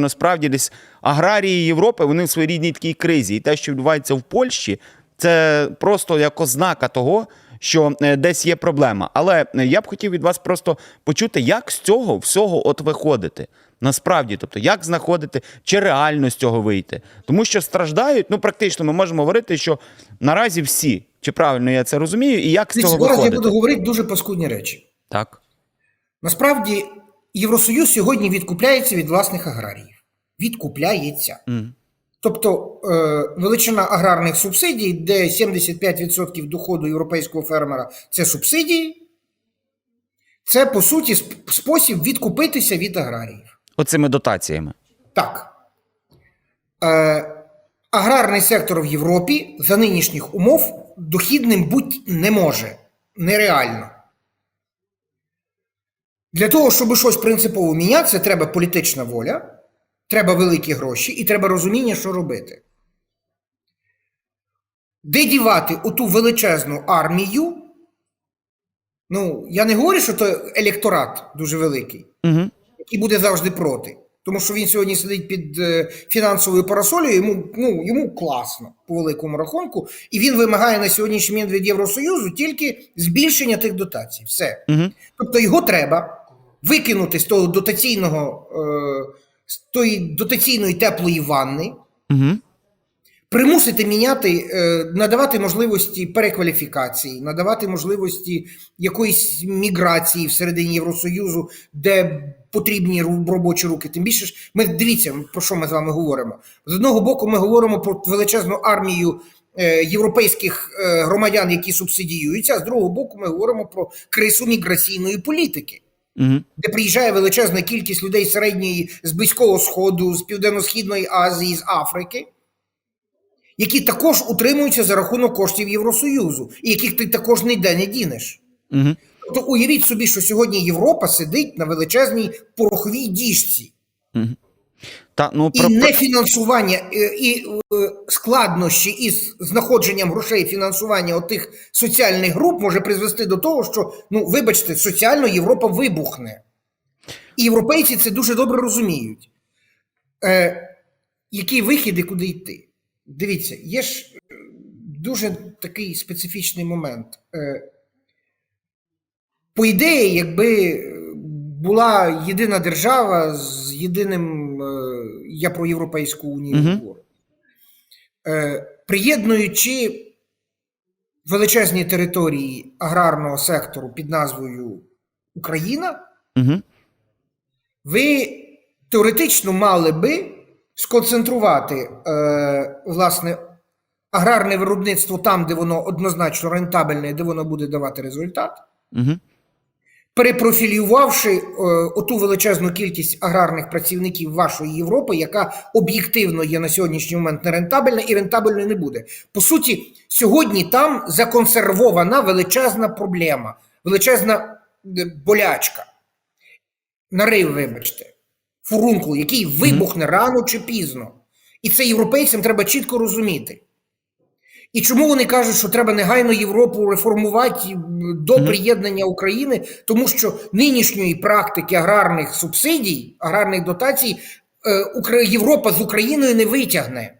Насправді, десь аграрії Європи вони в своїй рідній такій кризі. І те, що відбувається в Польщі, це просто як ознака того, що е, десь є проблема. Але е, я б хотів від вас просто почути, як з цього всього от виходити. Насправді, тобто, як знаходити, чи реально з цього вийти. Тому що страждають, ну практично ми можемо говорити, що наразі всі, чи правильно я це розумію, і як з Дивіться, цього зараз я буду говорити дуже паскудні речі. Так. Насправді, Євросоюз сьогодні відкупляється від власних аграріїв. Відкупляється. Мгм. Тобто е, величина аграрних субсидій, де 75% доходу європейського фермера це субсидії, це по суті сп- спосіб відкупитися від аграріїв. Оцими дотаціями. Так. Е, аграрний сектор в Європі за нинішніх умов дохідним бути не може. Нереально. Для того, щоб щось принципово мінятися, треба політична воля, треба великі гроші і треба розуміння, що робити. Де дівати оту величезну армію? Ну, я не говорю, що то електорат дуже великий Угу. який буде завжди проти. Тому що він сьогодні сидить під е, фінансовою парасолею, йому, ну, йому класно по великому рахунку, і він вимагає на сьогоднішній момент від Євросоюзу тільки збільшення тих дотацій. Все. Угу. Тобто його треба викинути з того дотаційного, е, з тої дотаційної теплої ванни, Угу. примусити міняти, е, надавати можливості перекваліфікації, надавати можливості якоїсь міграції всередині Євросоюзу, де потрібні робочі руки. Тим більше ж ми дивіться, про що ми з вами говоримо. З одного боку, ми говоримо про величезну армію. е, Європейських е, громадян, які субсидіюються, а з другого боку, ми говоримо про крису міграційної політики Угу. де приїжджає величезна кількість людей з середньої з близького сходу, з південно-східної Азії, з Африки, які також утримуються за рахунок коштів Євросоюзу, і яких ти також ніде не дінеш. Угу. Тобто уявіть собі, що сьогодні Європа сидить на величезній пороховій діжці. Та, ну, І про, нефінансування, е, і е, складнощі із знаходженням грошей фінансування отих соціальних груп може призвести до того, що, ну, вибачте, соціально Європа вибухне. І європейці це дуже добре розуміють. Е, який вихід і куди йти? Дивіться, є ж е, дуже такий специфічний момент. Е, по ідеї, якби була єдина держава з єдиним, е, я про Європейську унію говорю, е, приєднуючи величезні території аграрного сектору під назвою Україна, угу. ви теоретично мали би сконцентрувати е, власне аграрне виробництво там, де воно однозначно рентабельне, де воно буде давати результат, Угу. Перепрофілювавши е, оту величезну кількість аграрних працівників вашої Європи, яка об'єктивно є на сьогоднішній момент нерентабельна і рентабельною не буде. По суті, сьогодні там законсервована величезна проблема, величезна е, болячка. Нарив, вибачте, фурункул, який вибухне рано чи пізно. І це європейцям треба чітко розуміти. І чому вони кажуть, що треба негайно Європу реформувати до приєднання України? Тому що нинішньої практики аграрних субсидій, аграрних дотацій е, Європа з Україною не витягне.